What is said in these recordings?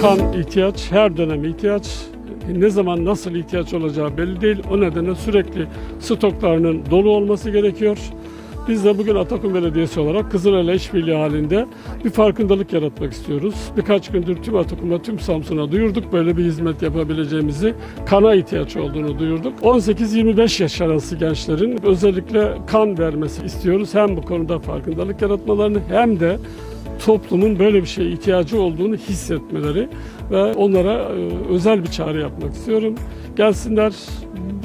kan ihtiyaç, her dönem ihtiyaç. Ne zaman nasıl ihtiyaç olacağı belli değil. O nedenle sürekli stoklarının dolu olması gerekiyor. Biz de bugün Atakum Belediyesi olarak Kızılay'la işbirliği halinde bir farkındalık yaratmak istiyoruz. Birkaç gündür tüm Atakum'a, tüm Samsun'a duyurduk böyle bir hizmet yapabileceğimizi, kana ihtiyaç olduğunu duyurduk. 18-25 yaş arası gençlerin özellikle kan vermesi istiyoruz. Hem bu konuda farkındalık yaratmalarını hem de toplumun böyle bir şeye ihtiyacı olduğunu hissetmeleri ve onlara e, özel bir çağrı yapmak istiyorum. Gelsinler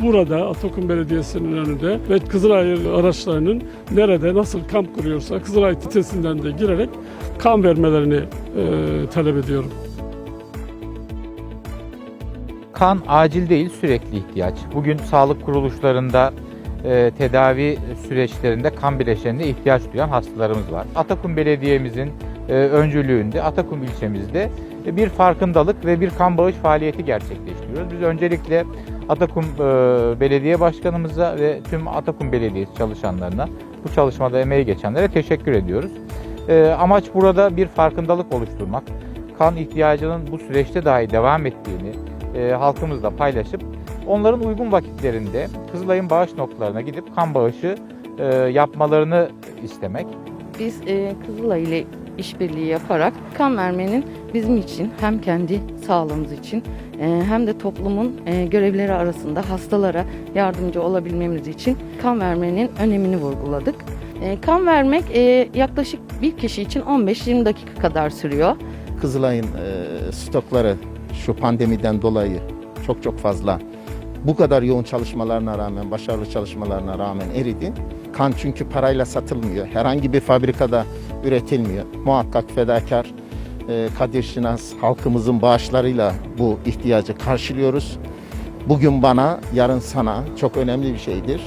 burada Atakum Belediyesi'nin önünde ve Kızılay araçlarının nerede nasıl kamp kuruyorsa Kızılay sitesinden de girerek kan vermelerini e, talep ediyorum. Kan acil değil sürekli ihtiyaç. Bugün sağlık kuruluşlarında e, tedavi süreçlerinde kan bileşenine ihtiyaç duyan hastalarımız var. Atakum Belediye'mizin e, öncülüğünde Atakum ilçemizde e, bir farkındalık ve bir kan bağış faaliyeti gerçekleştiriyoruz. Biz öncelikle Atakum e, Belediye Başkanımıza ve tüm Atakum Belediyesi çalışanlarına, bu çalışmada emeği geçenlere teşekkür ediyoruz. E, amaç burada bir farkındalık oluşturmak, kan ihtiyacının bu süreçte dahi devam ettiğini e, halkımızla paylaşıp onların uygun vakitlerinde Kızılay'ın bağış noktalarına gidip kan bağışı e, yapmalarını istemek. Biz e, Kızılay ile işbirliği yaparak kan vermenin bizim için hem kendi sağlığımız için e, hem de toplumun e, görevleri arasında hastalara yardımcı olabilmemiz için kan vermenin önemini vurguladık. E, kan vermek e, yaklaşık bir kişi için 15-20 dakika kadar sürüyor. Kızılay'ın e, stokları şu pandemiden dolayı çok çok fazla. Bu kadar yoğun çalışmalarına rağmen, başarılı çalışmalarına rağmen eridi. Kan çünkü parayla satılmıyor. Herhangi bir fabrikada üretilmiyor. Muhakkak fedakar e, Kadir Şinas halkımızın bağışlarıyla bu ihtiyacı karşılıyoruz. Bugün bana, yarın sana çok önemli bir şeydir.